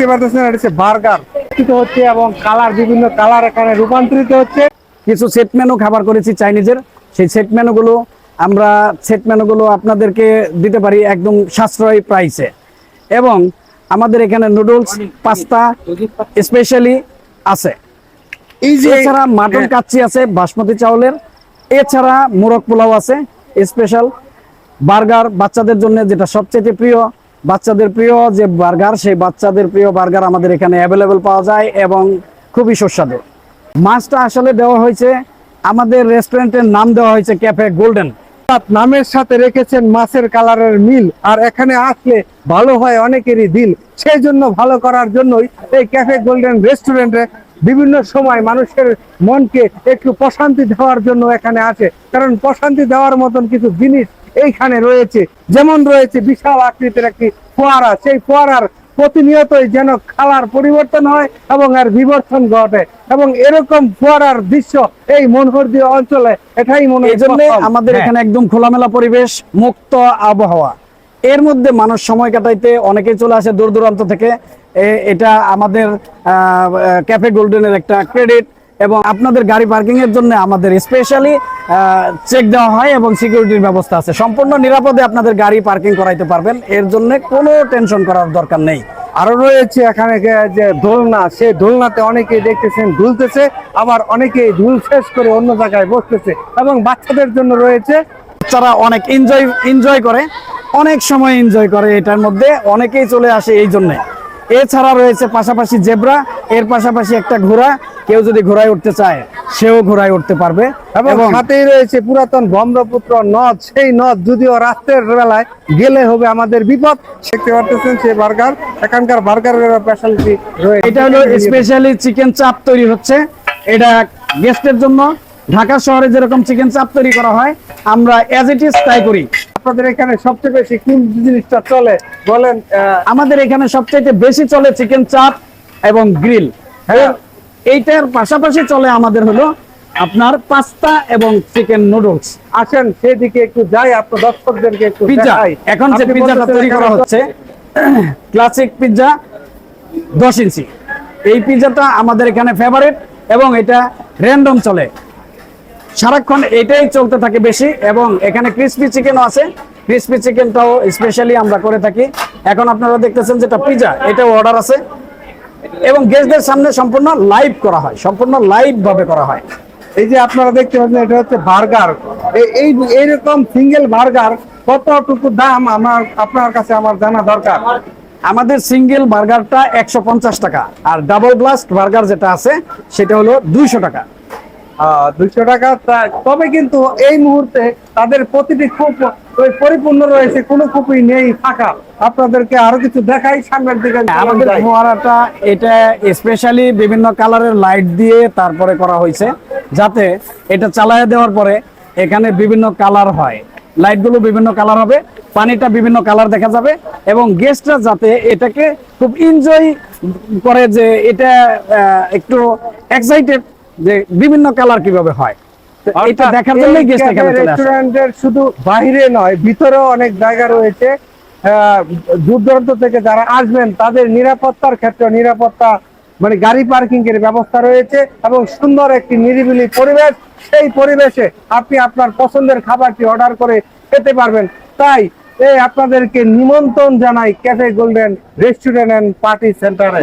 দেখতে পাচ্ছেন এটা হচ্ছে বার্গার। হচ্ছে এবং কালার বিভিন্ন কালার এখানে রূপান্তরিত হচ্ছে। কিছু সেট মেনু খাবার করেছি চাইনিজের। সেই সেট মেনুগুলো আমরা সেট মেনুগুলো আপনাদেরকে দিতে পারি একদম সাশ্রয়ী প্রাইসে এবং আমাদের এখানে নুডলস পাস্তা স্পেশালি আছে। এই যে এছাড়া মাটন হ্যাঁ। কাচ্চি আছে বাসমতি চাউলের। এছাড়া মোরগ পোলাও আছে স্পেশাল বার্গার বাচ্চাদের জন্য যেটা সবচেয়ে প্রিয় বাচ্চাদের প্রিয় যে বার্গার, সেই বাচ্চাদের প্রিয় বার্গার আমাদের এখানে অ্যাভেলেবেল পাওয়া যায় এবং খুবই সুস্বাদু। মাছটা আসলে দেওয়া হয়েছে, আমাদের রেস্টুরেন্টের নাম দেওয়া হয়েছে ক্যাফে গোল্ডেন নামের সাথে রেখেছেন মাছের কালারের মিল, আর এখানে আসলে ভালো হয় অনেকেরই দিল। সেই জন্য ভালো করার জন্যই এই ক্যাফে গোল্ডেন রেস্টুরেন্টে বিভিন্ন সময় মানুষের মনকে একটু প্রশান্তি দেওয়ার জন্য এখানে আসে। কারণ প্রশান্তি দেওয়ার মতন কিছু জিনিস এইখানে রয়েছে যেমন রয়েছে বিশাল আকৃতির একটি ফোয়ারা। সেই ফোয়ারার প্রতিনিয়তই যেন খালার পরিবর্তন হয় এবং এর বিবর্তন ঘটে। এবং এরকম ফোয়ারার দৃশ্য এই মনোহরদীয় অঞ্চলে এটাই মনে হয় আমাদের হ্যাঁ। এখানে একদম খোলামেলা পরিবেশ মুক্ত আবহাওয়া। এর মধ্যে মানুষ সময় কাটাইতে অনেকেই চলে আসে দূর দূরান্ত থেকে। এটা আমাদের ক্যাফে গোল্ডেনের একটা ক্রেডিট এবং আপনাদের গাড়ি পার্কিং এর জন্য আমাদের স্পেশালি চেক দেওয়া হয় এবং সিকিউরিটির ব্যবস্থা আছে। সম্পূর্ণ নিরাপদে আপনাদের গাড়ি পার্কিং করাইতে পারবেন। এর জন্য কোনো টেনশন করার দরকার নেই। আরও রয়েছে এখানে যে দোলনা সেই দোলনাতে অনেকে দেখতেছেন দুলতেছে আবার অনেকেই দুল শেষ করে অন্য জায়গায় বসতেছে এবং বাচ্চাদের জন্য রয়েছে। বাচ্চারা অনেক এনজয় এনজয় করে অনেক সময় এনজয় করে এটার মধ্যে অনেকেই চলে আসে এই জন্যে। এছাড়া রয়েছে পাশাপাশি জেব্রা এর পাশাপাশি একটা ঘোড়া কেউ যদি ঘোড়ায় উঠতে চায় সেও ঘোড়ায় উঠতে পারবে। এবং সাথেই রয়েছে পুরাতন ব্রহ্মপুত্র নদ। সেই নদ যদিও রাত্রের বেলায় গেলে হবে আমাদের বিপদ। দেখতে পারতেছেন সেই বার্গার এখানকার বার্গারের স্পেশালিটি রয়েছে। এটা হলো স্পেশালি চিকেন চাপ তৈরি হচ্ছে। এটা গেস্টের জন্য। ঢাকা শহরে যেরকম চিকেন চাপ তৈরি করা হয় আমরা এজ ইট ইজ তাই করি। আপনাদের এখানে সবচেয়ে বেশি কোন জিনিসটা চলে? বলেন আমাদের এখানে সবচাইতে বেশি চলে চিকেন চাপ এবং গ্রিল হ্যাঁ। এইটার পাশাপাশি চলে আমাদের হলো আপনার পাস্তা এবং চিকেন নুডলস। আসেন সেদিকে একটু যাই আপনার দর্শকদেরকে একটু এখন যে বলতেছেন তৈরি করা হচ্ছে ক্লাসিক পিৎজা দশ ইঞ্চি। এই পিৎজাটা আমাদের এখানে ফেভারিট এবং এটা র্যান্ডম চলে। সারাক্ষণ এটাই চলতে থাকে বেশি এবং এখানে ক্রিসপি চিকেনও আছে। ক্রিসপি চিকেনটাও স্পেশালি আমরা করে থাকি। এখন আপনারা দেখতেছেন যেটা পিৎজা এটাও অর্ডার আছে। এবং গেস্টদের সামনে সম্পূর্ণ লাইভ করা হয় সম্পূর্ণ লাইভ ভাবে করা হয়। এই যে আপনারা দেখতে পাচ্ছেন এটা হচ্ছে বার্গার। এই এইরকম সিঙ্গেল বার্গার কতটুকু দাম আমার আপনার কাছে আমার জানা দরকার? আমাদের সিঙ্গেল বার্গারটা একশো পঞ্চাশ টাকা আর ডাবল ব্লাস্ট বার্গার যেটা আছে সেটা হলো দুইশো টাকা। দুইশো টাকা। তবে কিন্তু এই মুহূর্তে তাদের প্রতিটি কূপ ওই পরিপূর্ণ রয়েছে কোনো কূপই নেই ফাঁকা। আপনাদেরকে আরও কিছু দেখাই সামনের দিকে। আমাদের ফোয়ারাটা এটা স্পেশালি বিভিন্ন কালারের লাইট দিয়ে তারপরে করা হয়েছে যাতে এটা চালায় দেওয়ার পরে এখানে বিভিন্ন কালার হয়। লাইটগুলো বিভিন্ন কালার হবে পানিটা বিভিন্ন কালার দেখা যাবে এবং গেস্টরা যাতে এটাকে খুব এনজয় করে যে এটা একটু এক্সাইটেড যে বিভিন্ন কালার কীভাবে হয়? এটা দেখার জন্যই এই গেস্ট এখানে চলে আসে রেস্টুরেন্টের শুধু বাইরে নয় ভিতরেও অনেক জায়গা রয়েছে। দূর দূরান্ত থেকে যারা আসবেন তাদের নিরাপত্তার ক্ষেত্রে নিরাপত্তা মানে গাড়ি পার্কিং এর ব্যবস্থা রয়েছে এবং সুন্দর একটি নিরিবিলি পরিবেশ। সেই পরিবেশে আপনি আপনার পছন্দের খাবারটি অর্ডার করে খেতে পারবেন। তাই এই আপনাদেরকে নিমন্ত্রণ জানাই cafe golden restaurant and party সেন্টারে